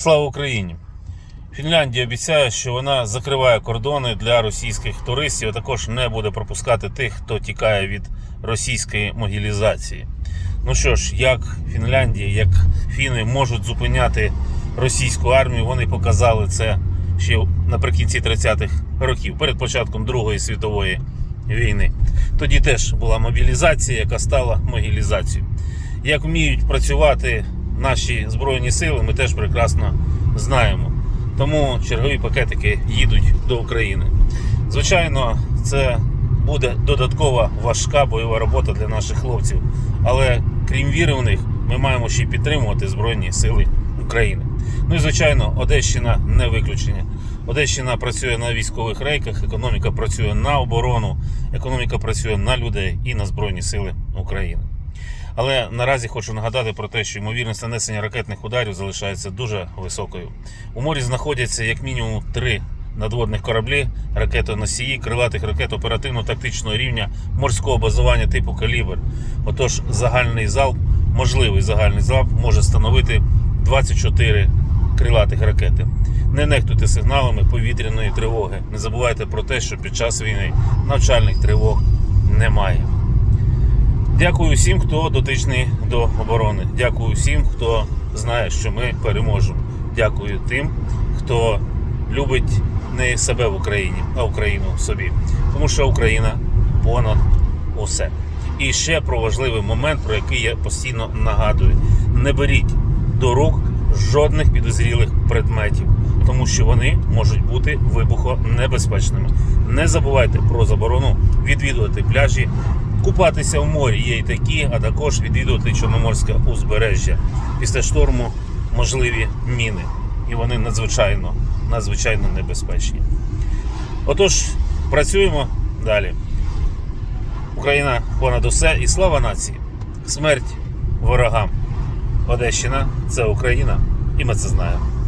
Слава Україні! Фінляндія обіцяє, що вона закриває кордони для російських туристів, а також не буде пропускати тих, хто тікає від російської могілізації. Ну що ж, як Фінляндія, як фіни можуть зупиняти російську армію, вони показали це ще наприкінці 30-х років, перед початком Другої світової війни. Тоді теж була мобілізація, яка стала могілізацією. Як вміють працювати наші збройні сили, ми теж прекрасно знаємо. Тому чергові пакетики їдуть до України. Звичайно, це буде додаткова важка бойова робота для наших хлопців. Але крім віри в них, ми маємо ще й підтримувати Збройні Сили України. Ну і звичайно, Одещина не виключення. Одещина працює на військових рейках, економіка працює на оборону, економіка працює на людей і на Збройні Сили України. Але наразі хочу нагадати про те, що ймовірність нанесення ракетних ударів залишається дуже високою. У морі знаходяться як мінімум три надводних кораблі, ракетоносії, крилатих ракет оперативно-тактичного рівня морського базування типу калібр. Отож, загальний залп, можливий загальний залп може становити 24 крилатих ракети. Не нехтуйте сигналами повітряної тривоги. Не забувайте про те, що під час війни навчальних тривог немає. Дякую всім, хто дотичний до оборони. Дякую всім, хто знає, що ми переможемо. Дякую тим, хто любить не себе в Україні, а Україну в собі. Тому що Україна понад усе. І ще про важливий момент, про який я постійно нагадую: не беріть до рук жодних підозрілих предметів, тому що вони можуть бути вибухонебезпечними. Не забувайте про заборону відвідувати пляжі, купатися в морі. Є і такі, а також відвідувати Чорноморське узбережжя. Після шторму можливі міни, і вони надзвичайно, надзвичайно небезпечні. Отож, працюємо далі. Україна понад усе і слава нації! Смерть ворогам! Одещина це Україна, і ми це знаємо.